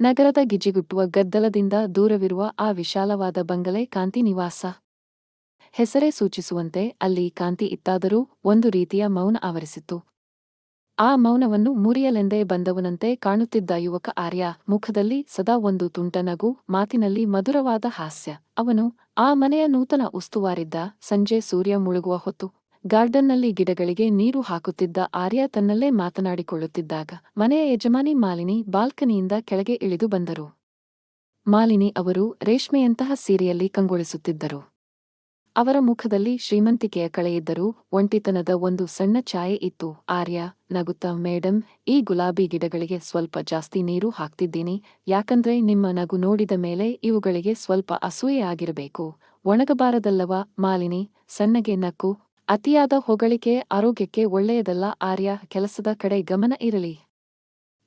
ನಗರದ ಗಿಜಿಗುಟ್ಟುವ ಗದ್ದಲದಿಂದ ದೂರವಿರುವ ಆ ವಿಶಾಲವಾದ ಬಂಗಲೆ ಕಾಂತಿ ನಿವಾಸ. ಹೆಸರೇ ಸೂಚಿಸುವಂತೆ ಅಲ್ಲಿ ಕಾಂತಿ ಇತ್ತಾದರೂ ಒಂದು ರೀತಿಯ ಮೌನ ಆವರಿಸಿತ್ತು. ಆ ಮೌನವನ್ನು ಮುರಿಯಲೆಂದೇ ಬಂದವನಂತೆ ಕಾಣುತ್ತಿದ್ದ ಯುವಕ ಆರ್ಯ ಮುಖದಲ್ಲಿ ಸದಾ ಒಂದು ತುಂಟನಗು ಮಾತಿನಲ್ಲಿ ಮಧುರವಾದ ಹಾಸ್ಯ. ಅವನು, ಆ ಮನೆಯ ನೂತನ ಉಸ್ತುವಾರಿದ್ದ, ಸಂಜೆ ಸೂರ್ಯ ಮುಳುಗುವ ಹೊತ್ತು ಗಾರ್ಡನ್ನಲ್ಲಿ ಗಿಡಗಳಿಗೆ ನೀರು ಹಾಕುತ್ತಿದ್ದ ಆರ್ಯ ತನ್ನಲ್ಲೇ ಮಾತನಾಡಿಕೊಳ್ಳುತ್ತಿದ್ದಾಗ ಮನೆಯ ಯಜಮಾನಿ ಮಾಲಿನಿ ಬಾಲ್ಕನಿಯಿಂದ ಕೆಳಗೆ ಇಳಿದು ಬಂದರು. ಮಾಲಿನಿ ಅವರು ರೇಷ್ಮೆಯಂತಹ ಸೀರೆಯಲ್ಲಿ ಕಂಗೊಳಿಸುತ್ತಿದ್ದರು. ಅವರ ಮುಖದಲ್ಲಿ ಶ್ರೀಮಂತಿಕೆಯ ಕಳೆಯಿದ್ದರೂ ಒಂಟಿತನದ ಒಂದು ಸಣ್ಣ ಛಾಯೆ ಇತ್ತು. ಆರ್ಯ, ನಗುತ್ತ, ಮೇಡಂ, ಈ ಗುಲಾಬಿ ಗಿಡಗಳಿಗೆ ಸ್ವಲ್ಪ ಜಾಸ್ತಿ ನೀರು ಹಾಕ್ತಿದ್ದೀನಿ. ಯಾಕಂದ್ರೆ ನಿಮ್ಮ ನಗು ನೋಡಿದ ಮೇಲೆ ಇವುಗಳಿಗೆ ಸ್ವಲ್ಪ ಅಸೂಯೆ ಆಗಿರಬೇಕು. ಒಣಗಬಾರದಲ್ಲವಾ, ಮಾಲಿನಿ? ಸಣ್ಣಗೆ ನಕ್ಕು ಅತಿಯಾದ ಹೊಗಳಿಕೆ ಆರೋಗ್ಯಕ್ಕೆ ಒಳ್ಳೆಯದಲ್ಲ, ಆರ್ಯ, ಕೆಲಸದ ಕಡೆ ಗಮನ ಇರಲಿ.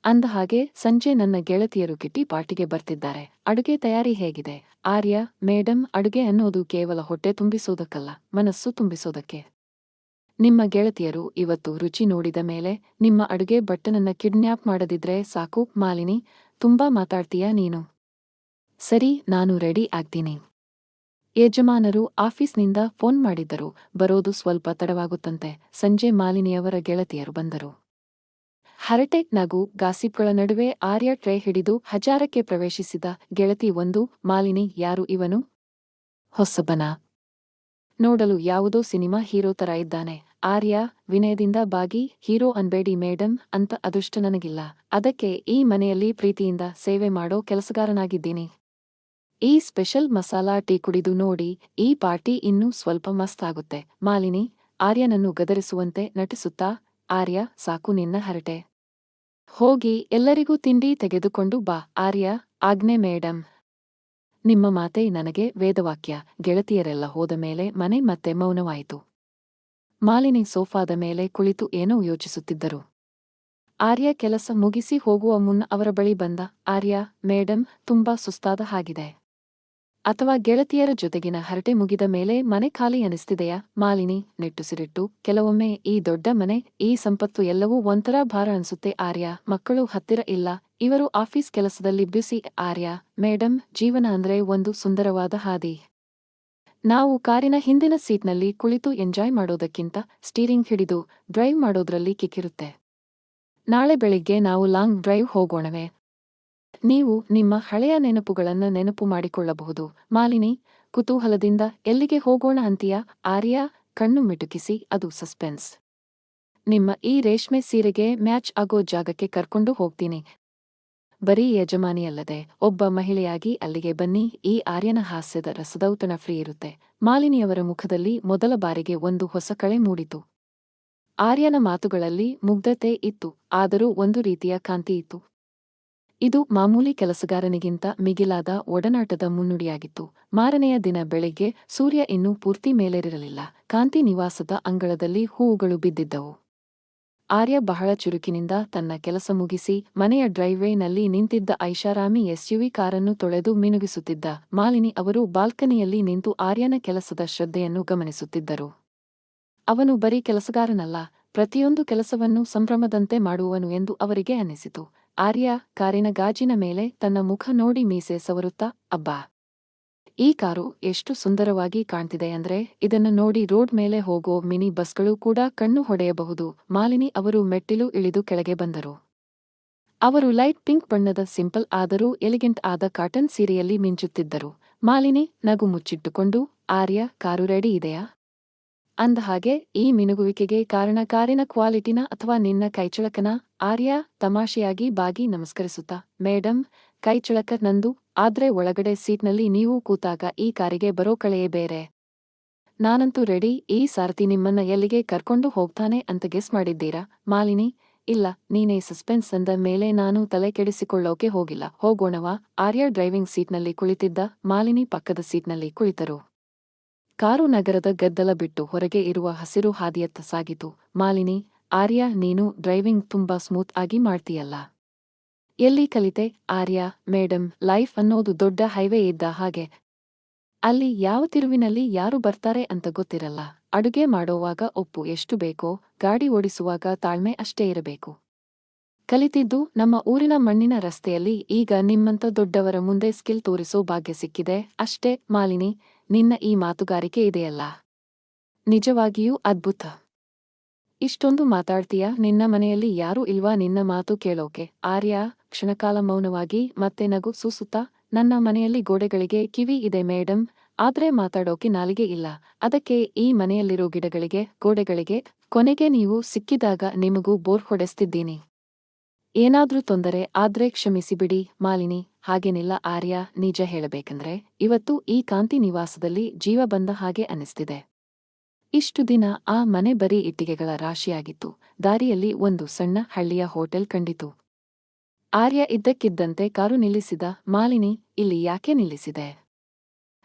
ಅಂದಹಾಗೆ ಸಂಜೆ ನನ್ನ ಗೆಳತಿಯರು ಕಿಟ್ಟಿ ಪಾರ್ಟಿಗೆ ಬರ್ತಿದ್ದಾರೆ. ಅಡುಗೆ ತಯಾರಿ ಹೇಗಿದೆ? ಆರ್ಯ ಮೇಡಮ್ ಅಡುಗೆ ಅನ್ನೋದು ಕೇವಲ ಹೊಟ್ಟೆ ತುಂಬಿಸೋದಕ್ಕಲ್ಲ, ಮನಸ್ಸು ತುಂಬಿಸೋದಕ್ಕೆ. ನಿಮ್ಮ ಗೆಳತಿಯರು ಇವತ್ತು ರುಚಿ ನೋಡಿದ ಮೇಲೆ, ನಿಮ್ಮ ಅಡುಗೆ ಬಟ್ಟನನ್ನ ಕಿಡ್ನ್ಯಾಪ್ ಮಾಡದಿದ್ರೆ ಸಾಕು, ಮಾಲಿನಿ, ತುಂಬಾ ಮಾತಾಡ್ತೀಯಾ ನೀನು? ಸರಿ, ನಾನು ರೆಡಿ ಆಗ್ತೀನಿ. ಯಜಮಾನರು ಆಫೀಸ್ನಿಂದ ಫೋನ್ ಮಾಡಿದ್ದರು. ಬರೋದು ಸ್ವಲ್ಪ ತಡವಾಗುತ್ತಂತೆ. ಸಂಜೆ ಮಾಲಿನಿಯವರ ಗೆಳತಿಯರು ಬಂದರು. ಹರಟೆ, ನಗು, ಗಾಸಿಪ್ಗಳ ನಡುವೆ ಆರ್ಯ ಟ್ರೇ ಹಿಡಿದು ಹಜಾರಕ್ಕೆ ಪ್ರವೇಶಿಸಿದ ಗೆಳತಿ ಒಂದು, ಮಾಲಿನಿ ಯಾರು ಇವನು? ಹೊಸಬನ? ನೋಡಲು ಯಾವುದೋ ಸಿನಿಮಾ ಹೀರೋ ತರ ಇದ್ದಾನೆ. ಆರ್ಯ, ವಿನಯದಿಂದ ಬಾಗಿ, ಹೀರೋ ಅನ್ಬೇಡಿ ಮೇಡಮ್ ಅಂತ ಅದೃಷ್ಟ ನನಗಿಲ್ಲ. ಅದಕ್ಕೆ ಈ ಮನೆಯಲ್ಲಿ ಪ್ರೀತಿಯಿಂದ ಸೇವೆ ಮಾಡೋ ಕೆಲಸಗಾರನಾಗಿದ್ದೀನಿ. ಈ ಸ್ಪೆಷಲ್ ಮಸಾಲಾ ಟೀ ಕುಡಿದು ನೋಡಿ ಈ ಪಾರ್ಟಿ ಇನ್ನೂ ಸ್ವಲ್ಪ ಮಸ್ತಾಗುತ್ತೆ. ಮಾಲಿನಿ, ಆರ್ಯನನ್ನು ಗದರಿಸುವಂತೆ ನಟಿಸುತ್ತಾ, ಆರ್ಯ ಸಾಕು ನಿನ್ನ ಹರಟೆ. ಹೋಗಿ ಎಲ್ಲರಿಗೂ ತಿಂಡಿ ತೆಗೆದುಕೊಂಡು ಬಾ, ಆರ್ಯ, ಆಜ್ಞೆ ಮೇಡಂ. ನಿಮ್ಮ ಮಾತೆ ನನಗೆ ವೇದವಾಕ್ಯ. ಗೆಳತಿಯರೆಲ್ಲ ಹೋದ ಮೇಲೆ ಮನೆ ಮತ್ತೆ ಮೌನವಾಯಿತು. ಮಾಲಿನಿ ಸೋಫಾದ ಮೇಲೆ ಕುಳಿತು ಏನೋ ಯೋಚಿಸುತ್ತಿದ್ದರು. ಆರ್ಯ ಕೆಲಸ ಮುಗಿಸಿ ಹೋಗುವ ಮುನ್ನ ಅವರ ಬಳಿ ಬಂದ, ಆರ್ಯ, ಮೇಡಂ, ತುಂಬಾ ಸುಸ್ತಾದ ಹಾಗಿದೆ. ಅಥವಾ ಗೆಳತಿಯರ ಜೊತೆಗಿನ ಹರಟೆ ಮುಗಿದ ಮೇಲೆ ಮನೆ ಖಾಲಿ ಅನಿಸ್ತಿದೆಯಾ? ಮಾಲಿನಿ ನಿಟ್ಟುಸಿರಿಟ್ಟು, ಕೆಲವೊಮ್ಮೆ ಈ ದೊಡ್ಡ ಮನೆ, ಈ ಸಂಪತ್ತು ಎಲ್ಲವೂ ಒಂಥರ ಭಾರ ಅನ್ಸುತ್ತೆ ಆರ್ಯ. ಮಕ್ಕಳು ಹತ್ತಿರ ಇಲ್ಲ. ಇವರು ಆಫೀಸ್ ಕೆಲಸದಲ್ಲಿ ಬ್ಯುಸಿ ಆರ್ಯ. ಮೇಡಮ್ ಜೀವನ ಅಂದ್ರೆ ಒಂದು ಸುಂದರವಾದ ಹಾದಿ. ನಾವು ಕಾರಿನ ಹಿಂದಿನ ಸೀಟ್ನಲ್ಲಿ ಕುಳಿತು ಎಂಜಾಯ್ ಮಾಡೋದಕ್ಕಿಂತ ಸ್ಟೀರಿಂಗ್ ಹಿಡಿದು ಡ್ರೈವ್ ಮಾಡೋದ್ರಲ್ಲಿ ಕಿಕ್ಕಿರುತ್ತೆ. ನಾಳೆ ಬೆಳಿಗ್ಗೆ ನಾವು ಲಾಂಗ್ ಡ್ರೈವ್ ಹೋಗೋಣವೆ. ನೀವು ನಿಮ್ಮ ಹಳೆಯ ನೆನಪುಗಳನ್ನು ನೆನಪು ಮಾಡಿಕೊಳ್ಳಬಹುದು. ಮಾಲಿನಿ, ಕುತೂಹಲದಿಂದ ಎಲ್ಲಿಗೆ ಹೋಗೋಣ ಅಂತೀಯ? ಆರ್ಯ, ಕಣ್ಣು ಮಿಟುಕಿಸಿ, ಅದು ಸಸ್ಪೆನ್ಸ್. ನಿಮ್ಮ ಈ ರೇಷ್ಮೆ ಸೀರೆಗೆ ಮ್ಯಾಚ್ ಆಗೋ ಜಾಗಕ್ಕೆ ಕರ್ಕೊಂಡು ಹೋಗ್ತೀನಿ. ಬರೀ ಯಜಮಾನಿಯಲ್ಲದೆ, ಒಬ್ಬ ಮಹಿಳೆಯಾಗಿ ಅಲ್ಲಿಗೆ ಬನ್ನಿ, ಈ ಆರ್ಯನ ಹಾಸ್ಯದ ರಸದೌತಣ ಫ್ರೀ ಇರುತ್ತೆ. ಮಾಲಿನಿಯವರ ಮುಖದಲ್ಲಿ ಮೊದಲ ಬಾರಿಗೆ ಒಂದು ಹೊಸ ಕಳೆ ಮೂಡಿತು. ಆರ್ಯನ ಮಾತುಗಳಲ್ಲಿ ಮುಗ್ಧತೆ ಇತ್ತು, ಆದರೂ ಒಂದು ರೀತಿಯ ಕಾಂತಿ ಇತ್ತು. ಇದು ಮಾಮೂಲಿ ಕೆಲಸಗಾರನಿಗಿಂತ ಮಿಗಿಲಾದ ಒಡನಾಟದ ಮುನ್ನುಡಿಯಾಗಿತ್ತು. ಮಾರನೆಯ ದಿನ ಬೆಳಿಗ್ಗೆ ಸೂರ್ಯ ಇನ್ನೂ ಪೂರ್ತಿ ಮೇಲೇರಿರಲಿಲ್ಲ. ಕಾಂತಿ ನಿವಾಸದ ಅಂಗಳದಲ್ಲಿ ಹೂವುಗಳು ಬಿದ್ದಿದ್ದವು. ಆರ್ಯ ಬಹಳ ಚುರುಕಿನಿಂದ ತನ್ನ ಕೆಲಸ ಮುಗಿಸಿ ಮನೆಯ ಡ್ರೈವೇನಲ್ಲಿ ನಿಂತಿದ್ದ ಐಷಾರಾಮಿ ಎಸ್ಯುವಿ ಕಾರನ್ನು ತೊಳೆದು ಮಿನುಗಿಸುತ್ತಿದ್ದ ಮಾಲಿನಿ ಅವರು ಬಾಲ್ಕನಿಯಲ್ಲಿ ನಿಂತು ಆರ್ಯನ ಕೆಲಸದ ಶ್ರದ್ಧೆಯನ್ನು ಗಮನಿಸುತ್ತಿದ್ದರು. ಅವನು ಬರೀ ಕೆಲಸಗಾರನಲ್ಲ, ಪ್ರತಿಯೊಂದು ಕೆಲಸವನ್ನು ಸಂಭ್ರಮದಂತೆ ಮಾಡುವನು ಎಂದು ಅವರಿಗೆ ಅನ್ನಿಸಿತು. ಆರ್ಯ ಕಾರಿನ ಗಾಜಿನ ಮೇಲೆ ತನ್ನ ಮುಖ ನೋಡಿ ಮೀಸೆ ಸವರುತ್ತಾ, ಅಬ್ಬಾ! ಈ ಕಾರು ಎಷ್ಟು ಸುಂದರವಾಗಿ ಕಾಣ್ತಿದೆ ಅಂದ್ರೆ ಇದನ್ನು ನೋಡಿ ರೋಡ್ ಮೇಲೆ ಹೋಗೋ ಮಿನಿ ಬಸ್ಗಳು ಕೂಡ ಕಣ್ಣು ಹೊಡೆಯಬಹುದು. ಮಾಲಿನಿ ಅವರು ಮೆಟ್ಟಿಲು ಇಳಿದು ಕೆಳಗೆ ಬಂದರು. ಅವರು ಲೈಟ್ ಪಿಂಕ್ ಬಣ್ಣದ ಸಿಂಪಲ್ ಆದರೂ ಎಲಿಗೆಂಟ್ ಆದ ಕಾಟನ್ ಸೀರೆಯಲ್ಲಿ ಮಿಂಚುತ್ತಿದ್ದರು. ಮಾಲಿನಿ ನಗು ಮುಚ್ಚಿಟ್ಟುಕೊಂಡು, ಆರ್ಯ, ಕಾರು ರೆಡಿ ಇದೆಯಾ? ಅಂದಹಾಗೆ ಈ ಮಿನುಗುವಿಕೆಗೆ ಕಾರಣ ಕಾರಿನ ಕ್ವಾಲಿಟಿನ ಅಥವಾ ನಿನ್ನ ಕೈಚಳಕನ ಆರ್ಯ ತಮಾಷೆಯಾಗಿ ಬಾಗಿ ನಮಸ್ಕರಿಸುತ್ತಾ ಮೇಡಮ್ ಕೈಚಳಕ ನಂದು, ಆದ್ರೆ ಒಳಗಡೆ ಸೀಟ್ನಲ್ಲಿ ನೀವು ಕೂತಾಗ ಈ ಕಾರಿಗೆ ಬರೋ ಕಳೆಯೇ ಬೇರೆ. ನಾನಂತೂ ರೆಡಿ, ಈ ಸಾರಥಿ ನಿಮ್ಮನ್ನ ಎಲ್ಲಿಗೆ ಕರ್ಕೊಂಡು ಹೋಗ್ತಾನೆ ಅಂತ ಗೆಸ್ ಮಾಡಿದ್ದೀರಾ? ಮಾಲಿನಿ, ಇಲ್ಲ, ನೀನೇ ಸಸ್ಪೆನ್ಸ್ ಅಂದ ಮೇಲೆ ನಾನು ತಲೆ ಕೆಡಿಸಿಕೊಳ್ಳೋಕೆ ಹೋಗಿಲ್ಲ. ಹೋಗೋಣವಾ, ಆರ್ಯ ಡ್ರೈವಿಂಗ್ ಸೀಟ್ನಲ್ಲಿ ಕುಳಿತಿದ್ದ, ಮಾಲಿನಿ ಪಕ್ಕದ ಸೀಟ್ನಲ್ಲಿ ಕುಳಿತರು. ಕಾರು ನಗರದ ಗದ್ದಲ ಬಿಟ್ಟು ಹೊರಗೆ ಇರುವ ಹಸಿರು ಹಾದಿಯತ್ತ ಸಾಗಿತು. ಮಾಲಿನಿ, ಆರ್ಯ, ನೀನು ಡ್ರೈವಿಂಗ್ ತುಂಬಾ ಸ್ಮೂತ್ ಆಗಿ ಮಾಡ್ತೀಯಲ್ಲ. ಎಲ್ಲಿ ಕಲಿತೆ? ಆರ್ಯ ಮೇಡಮ್ ಲೈಫ್ ಅನ್ನೋದು ದೊಡ್ಡ ಹೈವೇ ಇದ್ದ ಹಾಗೆ. ಅಲ್ಲಿ ಯಾವ ತಿರುವಿನಲ್ಲಿ ಯಾರು ಬರ್ತಾರೆ ಅಂತ ಗೊತ್ತಿರಲ್ಲ. ಅಡುಗೆ ಮಾಡೋವಾಗ ಒಪ್ಪು ಎಷ್ಟು ಬೇಕೋ, ಗಾಡಿ ಓಡಿಸುವಾಗ ತಾಳ್ಮೆ ಅಷ್ಟೇ ಇರಬೇಕು. ಕಲಿತಿದ್ದು ನಮ್ಮ ಊರಿನ ಮಣ್ಣಿನ ರಸ್ತೆಯಲ್ಲಿ ಈಗ ನಿಮ್ಮಂತ ದೊಡ್ಡವರ ಮುಂದೆ ಸ್ಕಿಲ್ ತೋರಿಸೋ ಭಾಗ್ಯ ಸಿಕ್ಕಿದೆ. ಅಷ್ಟೇ ಮಾಲಿನಿ ನಿನ್ನ ಈ ಮಾತುಗಾರಿಕೆ ಇದೆಯಲ್ಲ? ನಿಜವಾಗಿಯೂ ಅದ್ಭುತ. ಇಷ್ಟೊಂದು ಮಾತಾಡ್ತೀಯ? ನಿನ್ನ ಮನೆಯಲ್ಲಿ ಯಾರೂ ಇಲ್ವಾ? ನಿನ್ನ ಮಾತು ಕೇಳೋಕೆ. ಆರ್ಯ, ಕ್ಷಣಕಾಲ ಮೌನವಾಗಿ, ಮತ್ತೆ ನಗು ಸೂಸುತ್ತಾ, ನನ್ನ ಮನೆಯಲ್ಲಿ ಗೋಡೆಗಳಿಗೆ ಕಿವಿ ಇದೆ ಮೇಡಮ್ ಆದ್ರೆ ಮಾತಾಡೋಕೆ ನಾಲಿಗೆ ಇಲ್ಲ. ಅದಕ್ಕೆ ಈ ಮನೆಯಲ್ಲಿರೋ ಗಿಡಗಳಿಗೆ, ಗೋಡೆಗಳಿಗೆ, ಕೊನೆಗೆ ನೀವು ಸಿಕ್ಕಿದಾಗ ನಿಮಗೂ ಬೋರ್ ಹೊಡೆಸ್ತಿದ್ದೀನಿ. ಏನಾದ್ರೂ ತೊಂದರೆ ಆದ್ರೆ ಕ್ಷಮಿಸಿಬಿಡಿ, ಮಾಲಿನಿ. ಹಾಗೇನಿಲ್ಲ ಆರ್ಯ, ನಿಜ ಹೇಳಬೇಕಂದ್ರೆ ಇವತ್ತು ಈ ಕಾಂತಿ ನಿವಾಸದಲ್ಲಿ ಜೀವ ಬಂದ ಹಾಗೆ ಅನಿಸ್ತಿದೆ ಇಷ್ಟು ದಿನ ಆ ಮನೆ ಬರೀ ಇಟ್ಟಿಗೆಗಳ ರಾಶಿಯಾಗಿತ್ತು. ದಾರಿಯಲ್ಲಿ ಒಂದು ಸಣ್ಣ ಹಳ್ಳಿಯ ಹೋಟೆಲ್ ಕಂಡಿತು. ಆರ್ಯ ಇದ್ದಕ್ಕಿದ್ದಂತೆ ಕಾರು ನಿಲ್ಲಿಸಿದ, ಮಾಲಿನಿ, ಇಲ್ಲಿ ಯಾಕೆ ನಿಲ್ಲಿಸಿದೆ?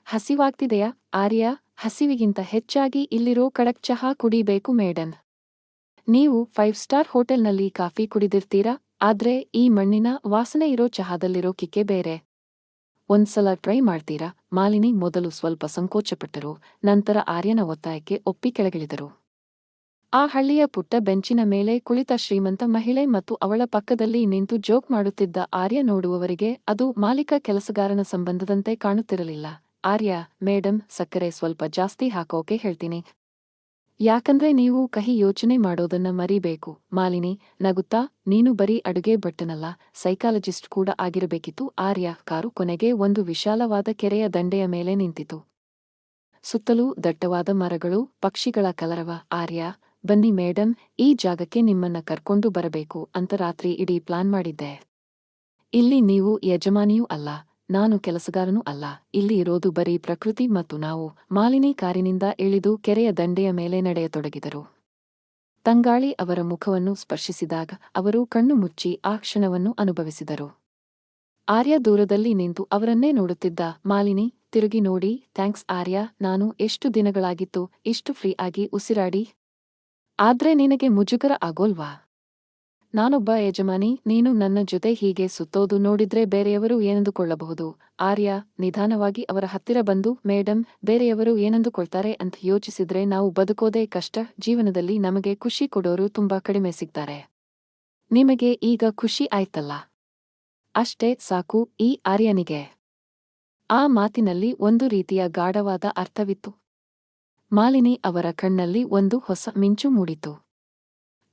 ಹಸಿವಾಗ್ತಿದೆಯಾ ಆರ್ಯ? ಹಸಿವಿಗಿಂತ ಹೆಚ್ಚಾಗಿ ಇಲ್ಲಿರೋ ಕಡಕ್ ಚಹಾ ಕುಡಿಬೇಕು ಮೇಡನ್ ನೀವು ಫೈವ್ ಸ್ಟಾರ್ ಹೋಟೆಲ್ನಲ್ಲಿ ಕಾಫಿ ಕುಡಿದಿರ್ತೀರಾ? ಆದ್ರೆ ಈ ಮಣ್ಣಿನ ವಾಸನೆ ಇರೋ ಚಹಾದಲ್ಲಿರೋ ಕಿಕ್ಕೆ ಬೇರೆ. ಒಂದ್ಸಲ ಟ್ರೈ ಮಾಡ್ತೀರಾ? ಮಾಲಿನಿ ಮೊದಲು ಸ್ವಲ್ಪ ಸಂಕೋಚಪಟ್ಟರು, ನಂತರ ಆರ್ಯನ ಒತ್ತಾಯಕ್ಕೆ ಒಪ್ಪಿ ಕೆಳಗಿಳಿದರು. ಆ ಹಳ್ಳಿಯ ಪುಟ್ಟ ಬೆಂಚಿನ ಮೇಲೆ ಕುಳಿತ ಶ್ರೀಮಂತ ಮಹಿಳೆ ಮತ್ತು ಅವಳ ಪಕ್ಕದಲ್ಲಿ ನಿಂತು ಜೋಕ್ ಮಾಡುತ್ತಿದ್ದ ಆರ್ಯ ನೋಡುವವರಿಗೆ ಅದು ಮಾಲೀಕ ಕೆಲಸಗಾರನ ಸಂಬಂಧದಂತೆ ಕಾಣುತ್ತಿರಲಿಲ್ಲ. ಆರ್ಯ ಮೇಡಮ್ ಸಕ್ಕರೆ ಸ್ವಲ್ಪ ಜಾಸ್ತಿ ಹಾಕೋಕೆ ಹೇಳ್ತೀನಿ. ಯಾಕಂದ್ರೆ ನೀವು ಕಹಿ ಯೋಚನೆ ಮಾಡೋದನ್ನ ಮರಿಬೇಕು. ಮಾಲಿನಿ, ನಗುತ್ತಾ, ನೀನು ಬರೀ ಅಡುಗೆ ಭಟ್ಟನಲ್ಲ, ಸೈಕಾಲಜಿಸ್ಟ್ ಕೂಡ ಆಗಿರಬೇಕಿತ್ತು. ಆರ್ಯ, ಕಾರು ಕೊನೆಗೆ ಒಂದು ವಿಶಾಲವಾದ ಕೆರೆಯ ದಂಡೆಯ ಮೇಲೆ ನಿಂತಿತು. ಸುತ್ತಲೂ ದಟ್ಟವಾದ ಮರಗಳು, ಪಕ್ಷಿಗಳ ಕಲರವ. ಆರ್ಯ, ಬನ್ನಿ ಮೇಡಮ್ ಈ ಜಾಗಕ್ಕೆ ನಿಮ್ಮನ್ನ ಕರ್ಕೊಂಡು ಬರಬೇಕು ಅಂತ ರಾತ್ರಿ ಇಡೀ ಪ್ಲಾನ್ ಮಾಡಿದ್ದೆ. ಇಲ್ಲಿ ನೀವು ಯಜಮಾನಿಯೂ ಅಲ್ಲ ನಾನು ಕೆಲಸಗಾರನು ಅಲ್ಲ. ಇಲ್ಲಿ ಇರೋದು ಬರೀ ಪ್ರಕೃತಿ ಮತ್ತು ನಾವು. ಮಾಲಿನಿ ಕಾರಿನಿಂದ ಇಳಿದು ಕೆರೆಯ ದಂಡೆಯ ಮೇಲೆ ನಡೆಯತೊಡಗಿದರು. ತಂಗಾಳಿ ಅವರ ಮುಖವನ್ನು ಸ್ಪರ್ಶಿಸಿದಾಗ ಅವರು ಕಣ್ಣು ಮುಚ್ಚಿ ಆ ಕ್ಷಣವನ್ನು ಅನುಭವಿಸಿದರು. ಆರ್ಯ ದೂರದಲ್ಲಿ ನಿಂತು ಅವರನ್ನೇ ನೋಡುತ್ತಿದ್ದ ಮಾಲಿನಿ, ತಿರುಗಿ ನೋಡಿ. ಥ್ಯಾಂಕ್ಸ್ ಆರ್ಯ. ನಾನು ಎಷ್ಟು ದಿನಗಳಾಗಿತ್ತು? ಇಷ್ಟು ಫ್ರೀ ಆಗಿ ಉಸಿರಾಡಿ. ಆದ್ರೆ ನಿನಗೆ ಮುಜುಗರ ಆಗೋಲ್ವಾ? ನಾನೊಬ್ಬ ಯಜಮಾನಿ, ನೀನು ನನ್ನ ಜೊತೆ ಹೀಗೆ ಸುತ್ತೋದು ನೋಡಿದ್ರೆ ಬೇರೆಯವರು ಏನೆಂದುಕೊಳ್ಳಬಹುದು. ಆರ್ಯ, ನಿಧಾನವಾಗಿ ಅವರ ಹತ್ತಿರ ಬಂದು ಮೇಡಮ್ ಬೇರೆಯವರು ಏನೆಂದುಕೊಳ್ತಾರೆ ಅಂತ ಯೋಚಿಸಿದ್ರೆ ನಾವು ಬದುಕೋದೇ ಕಷ್ಟ, ಜೀವನದಲ್ಲಿ ನಮಗೆ ಖುಷಿ ಕೊಡೋರು ತುಂಬಾ ಕಡಿಮೆ ಸಿಗ್ತಾರೆ. ನಿಮಗೆ ಈಗ ಖುಷಿ ಆಯ್ತಲ್ಲ? ಅಷ್ಟೇ, ಸಾಕು, ಈ ಆರ್ಯನಿಗೆ. ಆ ಮಾತಿನಲ್ಲಿ ಒಂದು ರೀತಿಯ ಗಾಢವಾದ ಅರ್ಥವಿತ್ತು. ಮಾಲಿನಿ ಅವರ ಕಣ್ಣಲ್ಲಿ ಒಂದು ಹೊಸ ಮಿಂಚು ಮೂಡಿತು.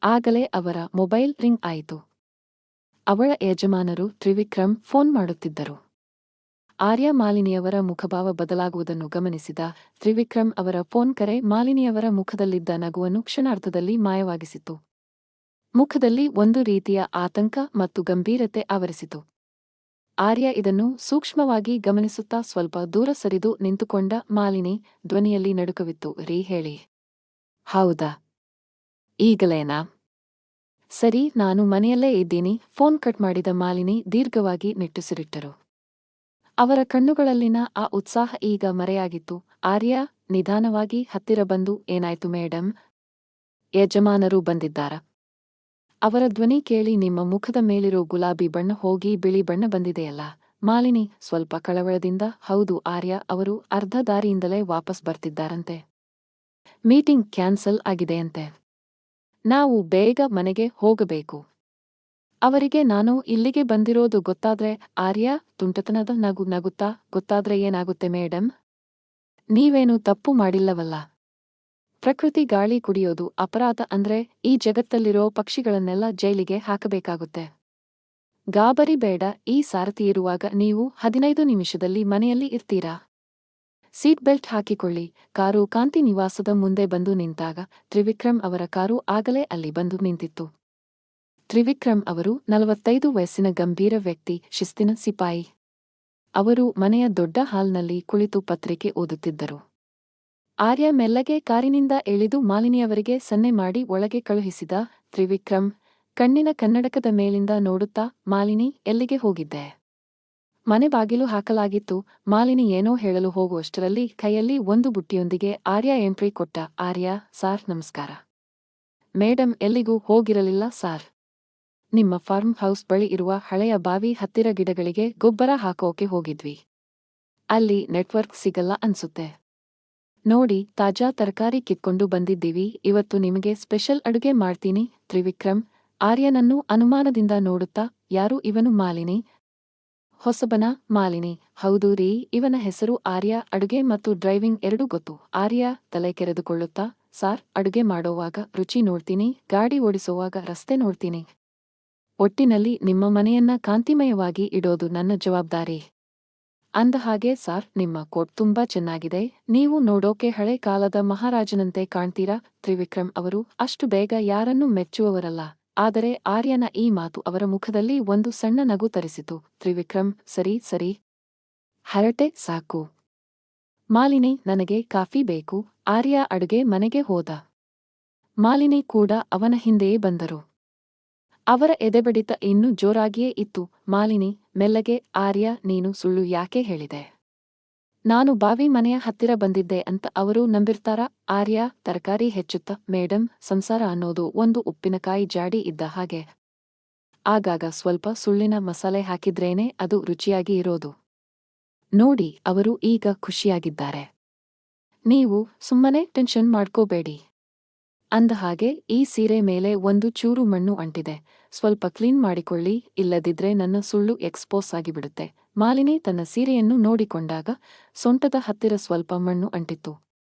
ಆಗಲೇ ಅವರ ಮೊಬೈಲ್ ರಿಂಗ್ ಆಯಿತು. ಅವಳ ಯಜಮಾನರು ತ್ರಿವಿಕ್ರಮ್ ಫೋನ್ ಮಾಡುತ್ತಿದ್ದರು. ಆರ್ಯ ಮಾಲಿನಿಯವರ ಮುಖಭಾವ ಬದಲಾಗುವುದನ್ನು ಗಮನಿಸಿದ ತ್ರಿವಿಕ್ರಮ್ ಅವರ ಫೋನ್ ಕರೆ ಮಾಲಿನಿಯವರ ಮುಖದಲ್ಲಿದ್ದ ನಗುವನ್ನು ಕ್ಷಣಾರ್ಥದಲ್ಲಿ ಮಾಯವಾಗಿಸಿತು ಮುಖದಲ್ಲಿ ಒಂದು ರೀತಿಯ ಆತಂಕ ಮತ್ತು ಗಂಭೀರತೆ ಆವರಿಸಿತು. ಆರ್ಯ ಇದನ್ನು ಸೂಕ್ಷ್ಮವಾಗಿ ಗಮನಿಸುತ್ತಾ ಸ್ವಲ್ಪ ದೂರ ಸರಿದು ನಿಂತುಕೊಂಡ ಮಾಲಿನಿ ಧ್ವನಿಯಲ್ಲಿ ನಡುಕವಿತ್ತು, ರೀ ಹೇಳಿ. ಹೌದಾ? ಈಗಲೇನಾ? ಸರಿ, ನಾನು ಮನೆಯಲ್ಲೇ ಇದ್ದೀನಿ. ಫೋನ್ ಕಟ್ ಮಾಡಿದ ಮಾಲಿನಿ ದೀರ್ಘವಾಗಿ ನಿಟ್ಟುಸಿರಿಟ್ಟರು. ಅವರ ಕಣ್ಣುಗಳಲ್ಲಿನ ಆ ಉತ್ಸಾಹ ಈಗ ಮರೆಯಾಗಿತ್ತು. ಆರ್ಯ ನಿಧಾನವಾಗಿ ಹತ್ತಿರ ಬಂದು, ಏನಾಯ್ತು ಮೇಡಮ್ ಯಜಮಾನರು ಬಂದಿದ್ದಾರ? ಅವರ ಧ್ವನಿ ಕೇಳಿ ನಿಮ್ಮ ಮುಖದ ಮೇಲಿರೋ ಗುಲಾಬಿ ಬಣ್ಣ ಹೋಗಿ ಬಿಳಿ ಬಣ್ಣ ಬಂದಿದೆಯಲ್ಲ? ಮಾಲಿನಿ ಸ್ವಲ್ಪ ಕಳವಳದಿಂದ, ಹೌದು ಆರ್ಯ ಅವರು ಅರ್ಧ ದಾರಿಯಿಂದಲೇ ವಾಪಸ್ ಬರ್ತಿದ್ದಾರಂತೆ. Meeting cancel ಆಗಿದೆಯಂತೆ. ನಾವು ಬೇಗ ಮನೆಗೆ ಹೋಗಬೇಕು. ಅವರಿಗೆ ನಾನು ಇಲ್ಲಿಗೆ ಬಂದಿರೋದು ಗೊತ್ತಾದ್ರೆ ಆರ್ಯ ತುಂಟತನದ ನಗು ನಗುತ್ತಾ, ಗೊತ್ತಾದ್ರೆ ಏನಾಗುತ್ತೆ ಮೇಡಮ್ ನೀವೇನು ತಪ್ಪು ಮಾಡಿಲ್ಲವಲ್ಲ? ಪ್ರಕೃತಿ ಗಾಳಿ ಕುಡಿಯೋದು ಅಪರಾಧ ಅಂದ್ರೆ ಈ ಜಗತ್ತಲ್ಲಿರೋ ಪಕ್ಷಿಗಳನ್ನೆಲ್ಲ ಜೈಲಿಗೆ ಹಾಕಬೇಕಾಗುತ್ತೆ. ಗಾಬರಿ ಬೇಡ, ಈ ಸಾರಥಿ ಇರುವಾಗ ನೀವು ಹದಿನೈದು ನಿಮಿಷದಲ್ಲಿ ಮನೆಯಲ್ಲಿ ಇರ್ತೀರಾ? Seat belt ಹಾಕಿಕೊಳ್ಳಿ. ಕಾರು ಕಾಂತಿ ನಿವಾಸದ ಮುಂದೆ ಬಂದು ನಿಂತಾಗ ತ್ರಿವಿಕ್ರಮ್ ಅವರ ಕಾರು ಆಗಲೇ ಅಲ್ಲಿ ಬಂದು ನಿಂತಿತ್ತು. ತ್ರಿವಿಕ್ರಮ್ ಅವರು ನಲವತ್ತೈದು ವಯಸ್ಸಿನ ಗಂಭೀರ ವ್ಯಕ್ತಿ, ಶಿಸ್ತಿನ ಸಿಪಾಯಿ. ಅವರು ಮನೆಯ ದೊಡ್ಡ ಹಾಲ್ನಲ್ಲಿ ಕುಳಿತು ಪತ್ರಿಕೆ ಓದುತ್ತಿದ್ದರು. ಆರ್ಯ ಮೆಲ್ಲಗೆ ಕಾರಿನಿಂದ ಇಳಿದು ಮಾಲಿನಿಯವರಿಗೆ ಸನ್ನೆ ಮಾಡಿ ಒಳಗೆ ಕಳುಹಿಸಿದ ತ್ರಿವಿಕ್ರಮ್, ಕಣ್ಣಿನ ಕನ್ನಡಕದ ಮೇಲಿಂದ ನೋಡುತ್ತಾ, ಮಾಲಿನಿ, ಎಲ್ಲಿಗೆ ಹೋಗಿದ್ದೆ? ಮನೆ ಬಾಗಿಲು ಹಾಕಲಾಗಿತ್ತು. ಮಾಲಿನಿ ಏನೋ ಹೇಳಲು ಹೋಗುವಷ್ಟರಲ್ಲಿ ಕೈಯಲ್ಲಿ ಒಂದು ಬುಟ್ಟಿಯೊಂದಿಗೆ ಆರ್ಯ ಎಂಟ್ರಿ ಕೊಟ್ಟ, ಆರ್ಯ, ಸಾರ್ ನಮಸ್ಕಾರ. ಮೇಡಮ್ ಎಲ್ಲಿಗೂ ಹೋಗಿರಲಿಲ್ಲ ಸಾರ್. ನಿಮ್ಮ ಫಾರ್ಮ್ ಹೌಸ್ ಬಳಿ ಇರುವ ಹಳೆಯ ಬಾವಿ ಹತ್ತಿರ ಗಿಡಗಳಿಗೆ ಗೊಬ್ಬರ ಹಾಕೋಕೆ ಹೋಗಿದ್ವಿ. ಅಲ್ಲಿ ನೆಟ್ವರ್ಕ್ ಸಿಗಲ್ಲ ಅನ್ಸುತ್ತೆ. ನೋಡಿ, ತಾಜಾ ತರಕಾರಿ ಕಿತ್ಕೊಂಡು ಬಂದಿದ್ದೀವಿ. ಇವತ್ತು ನಿಮಗೆ ಸ್ಪೆಷಲ್ ಅಡುಗೆ ಮಾಡ್ತೀನಿ. ತ್ರಿವಿಕ್ರಮ್, ಆರ್ಯನನ್ನು ಅನುಮಾನದಿಂದ ನೋಡುತ್ತಾ, ಯಾರು ಇವನು ಮಾಲಿನಿ? ಹೊಸಬನ ಮಾಲಿನಿ. ಹೌದು ರೀ, ಇವನ ಹೆಸರು ಆರ್ಯ. ಅಡುಗೆ ಮತ್ತು ಡ್ರೈವಿಂಗ್ ಎರಡೂ ಗೊತ್ತು. ಆರ್ಯ ತಲೆ ಕೆರೆದುಕೊಳ್ಳುತ್ತಾ, ಸಾರ್, ಅಡುಗೆ ಮಾಡೋವಾಗ ರುಚಿ ನೋಡ್ತೀನಿ. ಗಾಡಿ ಓಡಿಸುವಾಗ ರಸ್ತೆ ನೋಡ್ತೀನಿ. ಒಟ್ಟಿನಲ್ಲಿ ನಿಮ್ಮ ಮನೆಯನ್ನ ಕಾಂತಿಮಯವಾಗಿ ಇಡೋದು ನನ್ನ ಜವಾಬ್ದಾರಿ. ಅಂದ ಹಾಗೆ, ಸಾರ್, ನಿಮ್ಮ ಕೋಟ್ ತುಂಬಾ ಚೆನ್ನಾಗಿದೆ. ನೀವು ನೋಡೋಕೆ ಹಳೆ ಕಾಲದ ಮಹಾರಾಜನಂತೆ ಕಾಣ್ತೀರಾ? ತ್ರಿವಿಕ್ರಮ್ ಅವರು, ಅಷ್ಟು ಬೇಗ ಯಾರನ್ನೂ ಮೆಚ್ಚುವವರಲ್ಲ. ಆದರೆ ಆರ್ಯನ ಈ ಮಾತು ಅವರ ಮುಖದಲ್ಲಿ ಒಂದು ಸಣ್ಣ ನಗು ತರಿಸಿತು. ತ್ರಿವಿಕ್ರಮ್, ಸರಿ ಸರಿ. ಹರಟೆ, ಸಾಕು. ಮಾಲಿನಿ, ನನಗೆ ಕಾಫಿ ಬೇಕು. ಆರ್ಯ ಅಡುಗೆ ಮನೆಗೆ ಹೋದ. ಮಾಲಿನಿ ಕೂಡ ಅವನ ಹಿಂದೆಯೇ ಬಂದರು. ಅವರ ಎದೆಬಡಿತ ಇನ್ನೂ ಜೋರಾಗಿಯೇ ಇತ್ತು. ಮಾಲಿನಿ, ಮೆಲ್ಲಗೆ, ಆರ್ಯ, ನೀನು ಸುಳ್ಳು ಯಾಕೆ ಹೇಳಿದೆ? ನಾನು ಬಾವಿ ಮನೆಯ ಹತ್ತಿರ ಬಂದಿದ್ದೆ ಅಂತ ಅವರು ನಂಬಿರ್ತಾರ? ಆರ್ಯ, ತರಕಾರಿ ಹೆಚ್ಚುತ್ತ? ಮೇಡಮ್ ಸಂಸಾರ ಅನ್ನೋದು ಒಂದು ಉಪ್ಪಿನಕಾಯಿ ಜಾಡಿ ಇದ್ದ ಹಾಗೆ. ಆಗಾಗ ಸ್ವಲ್ಪ ಸುಳ್ಳಿನ ಮಸಾಲೆ ಹಾಕಿದ್ರೇನೆ ಅದು ರುಚಿಯಾಗಿ ಇರೋದು. ನೋಡಿ, ಅವರು ಈಗ ಖುಷಿಯಾಗಿದ್ದಾರೆ. ನೀವು ಸುಮ್ಮನೆ ಟೆನ್ಷನ್ ಮಾಡ್ಕೋಬೇಡಿ. ಅಂದ ಹಾಗೆ ಈ ಸೀರೆ ಮೇಲೆ ಒಂದು ಚೂರು ಮಣ್ಣು ಅಂಟಿದೆ. ಸ್ವಲ್ಪ ಕ್ಲೀನ್ ಮಾಡಿಕೊಳ್ಳಿ, ಇಲ್ಲದಿದ್ರೆ ನನ್ನ ಸುಳ್ಳು ಎಕ್ಸ್ಪೋಸ್ ಆಗಿಬಿಡುತ್ತೆ. ಮಾಲಿನಿ ತನ್ನ ಸೀರೆಯನ್ನು ನೋಡಿಕೊಂಡಾಗ ಸೊಂಟದ ಹತ್ತಿರ ಸ್ವಲ್ಪ ಮಣ್ಣು ಅಂಟಿತ್ತು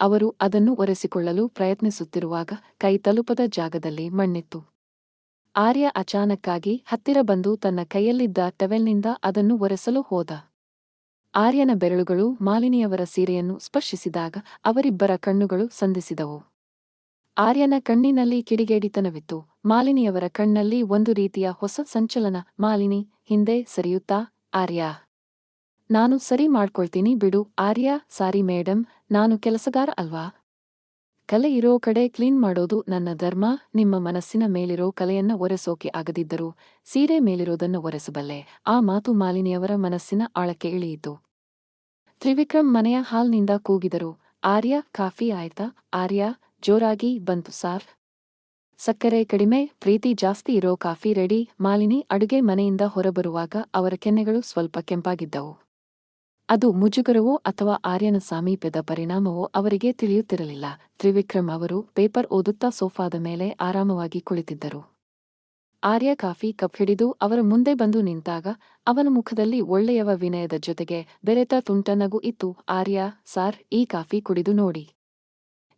ಅವರು ಅದನ್ನು ಒರೆಸಿಕೊಳ್ಳಲು ಪ್ರಯತ್ನಿಸುತ್ತಿರುವಾಗ ಕೈ ತಲುಪದ ಜಾಗದಲ್ಲಿ ಮಣ್ಣಿತ್ತು. ಆರ್ಯ ಅಚಾನಕ್ಕಾಗಿ ಹತ್ತಿರ ಬಂದು ತನ್ನ ಕೈಯಲ್ಲಿದ್ದ ಟವೆಲ್ನಿಂದ ಅದನ್ನು ಒರೆಸಲು ಹೋದ. ಆರ್ಯನ ಬೆರಳುಗಳು ಮಾಲಿನಿಯವರ ಸೀರೆಯನ್ನು ಸ್ಪರ್ಶಿಸಿದಾಗ ಅವರಿಬ್ಬರ ಕಣ್ಣುಗಳು ಸಂಧಿಸಿದವು. ಆರ್ಯನ ಕಣ್ಣಿನಲ್ಲಿ ಕಿಡಿಗೇಡಿತನವಿತ್ತು. ಮಾಲಿನಿಯವರ ಕಣ್ಣಲ್ಲಿ ಒಂದು ರೀತಿಯ ಹೊಸ ಸಂಚಲನ, ಮಾಲಿನಿ, ಹಿಂದೆ ಸರಿಯುತ್ತಾ? ಆರ್ಯ. ನಾನು ಸರಿ ಮಾಡ್ಕೊಳ್ತೀನಿ ಬಿಡು, ಆರ್ಯ. ಸಾರಿ ಮೇಡಮ್ ನಾನು ಕೆಲಸಗಾರ ಅಲ್ವಾ? ಕಲೆ ಇರೋ ಕಡೆ ಕ್ಲೀನ್ ಮಾಡೋದು ನನ್ನ ಧರ್ಮ. ನಿಮ್ಮ ಮನಸ್ಸಿನ ಮೇಲಿರೋ ಕಲೆಯನ್ನ ಒರೆಸೋಕೆ ಆಗದಿದ್ದರೂ, ಸೀರೆ ಮೇಲಿರೋದನ್ನು ಒರೆಸಬಲ್ಲೆ. ಆ ಮಾತು ಮಾಲಿನಿಯವರ ಮನಸ್ಸಿನ ಆಳಕ್ಕೆ ಇಳಿಯಿತು. ತ್ರಿವಿಕ್ರಮ್ ಮನೆಯ ಹಾಲ್ನಿಂದ ಕೂಗಿದರು. ಆರ್ಯ, ಕಾಫಿ ಆಯ್ತಾ? ಆರ್ಯ, ಜೋರಾಗಿ ಬಂತು ಸಾರ್. ಸಕ್ಕರೆ ಕಡಿಮೆ, ಪ್ರೀತಿ ಜಾಸ್ತಿ ಇರೋ ಕಾಫಿ ರೆಡಿ, ಮಾಲಿನಿ ಅಡುಗೆ ಮನೆಯಿಂದ ಹೊರಬರುವಾಗ ಅವರ ಕೆನ್ನೆಗಳು ಸ್ವಲ್ಪ ಕೆಂಪಾಗಿದ್ದವು. ಅದು ಮುಜುಗರವೋ ಅಥವಾ ಆರ್ಯನ ಸಾಮೀಪ್ಯದ ಪರಿಣಾಮವೋ ಅವರಿಗೆ ತಿಳಿಯುತ್ತಿರಲಿಲ್ಲ. ತ್ರಿವಿಕ್ರಮ್ ಅವರು ಪೇಪರ್ ಓದುತ್ತಾ ಸೋಫಾದ ಮೇಲೆ ಆರಾಮವಾಗಿ ಕುಳಿತಿದ್ದರು. ಆರ್ಯ ಕಾಫಿ ಕಪ್ ಹಿಡಿದು ಅವರ ಮುಂದೆ ಬಂದು ನಿಂತಾಗ ಅವನ ಮುಖದಲ್ಲಿ ಒಳ್ಳೆಯವ ವಿನಯದ ಜೊತೆಗೆ ಬೆರೆತ ತುಂಟನಗು ಇತ್ತು. ಆರ್ಯ, ಸಾರ್, ಈ ಕಾಫಿ ಕುಡಿದು ನೋಡಿ.